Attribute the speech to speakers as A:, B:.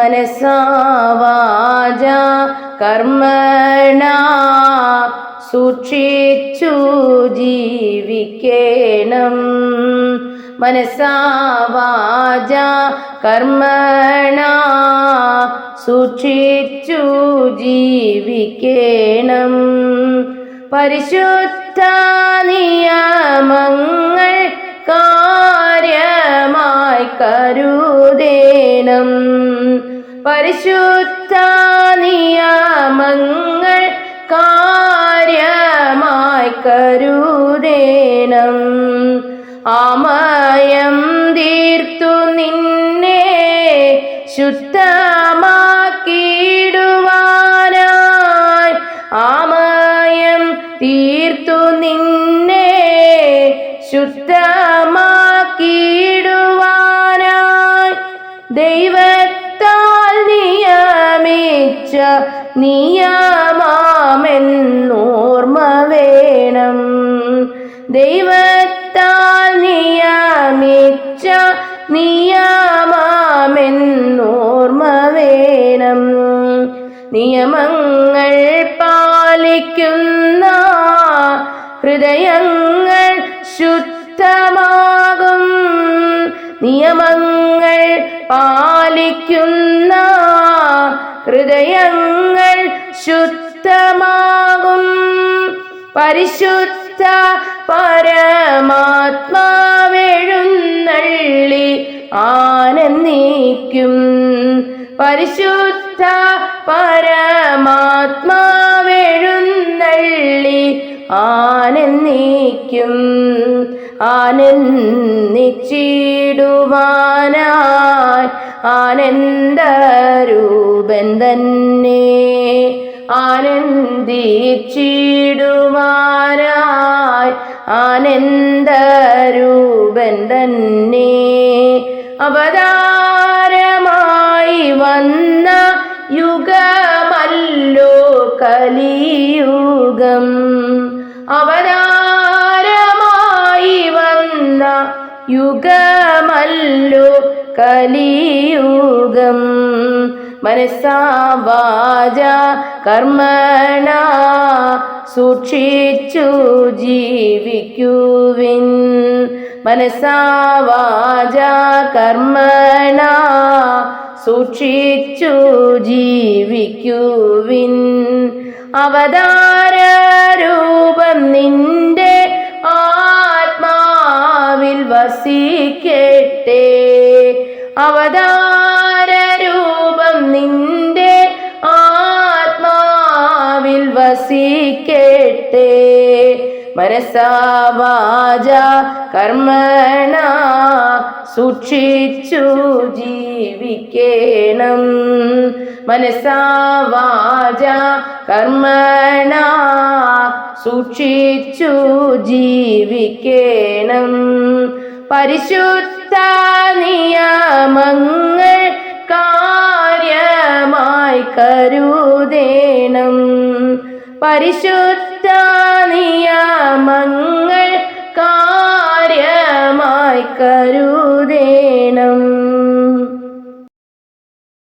A: മനസാവാച കർമ്മണ സൂക്ഷിച്ചു ജീവിക്കേണം. മനസാവാച കർമ്മണ സൂക്ഷിച്ചു ജീവിക്കേണം. പരിശുദ്ധ നിയമങ്ങൾ കാര്യമായി കരുതേണം. പരിശുദ്ധ നിയമങ്ങൾ കാര്യമായി കരുതേണം. ആമയം തീർത്തു നിന്നെ ശുദ്ധമാക്കിയിടുവാനായി. ആമയം തീർത്തു നിന്നെ ശുദ്ധമാക്കിയിടുവാനായി. ദൈവത്താൽ നിയമിച്ച നിയമാമെന്നോർമ്മ വേണം. ദൈവത്താൽ നിയമിച്ച നിയമാമെന്നോർമ്മ വേണം. നിയമങ്ങൾ പാലിക്കുന്ന ഹൃദയങ്ങൾ ശുദ്ധമാകും. നിയമങ്ങൾ പാലിക്കുന്ന ഹൃദയങ്ങൾ ശുദ്ധമാകും. പരിശുദ്ധ പരമാത്മാവെഴുന്നള്ളി ആനന്ദിക്കും. പരിശുദ്ധ പരമാത്മാവെഴുന്നള്ളി ആനന്ദിക്കും ആനന്ദിച്ചിടുവാനായി ആനന്ദരൂപൻ തന്നെ ആനന്ദിച്ചിടുവാനായി ആനന്ദരൂപൻ തന്നെ. അവതാരമായി യുഗമല്ലോ കലിയുഗം. മനസ്സാവാച കർമ്മണ സൂക്ഷിച്ചു ജീവിക്കുവിൻ. മനസ്സാവാച കർമ്മണ സൂക്ഷിച്ചു ജീവിക്കുവിൻ. അവതാര രൂപം നിന്റെ വസിക്കട്ടെ അവതാര രൂപം നിന്റെ ആത്മാവിൽ വസിക്കട്ടെ മനസ്സാവാച കർമ്മണ സൂക്ഷിച്ചു ജീവിക്കേണം. മനസ്സാവാച കർമ്മണ സൂക്ഷിച്ചു ജീവിക്കേണം. പരിശുദ്ധ നിയമങ്ങൾ കാര്യമായി കരുതേണം. പരിശുദ്ധ നിയമങ്ങൾ കാര്യമായി കരുതേണം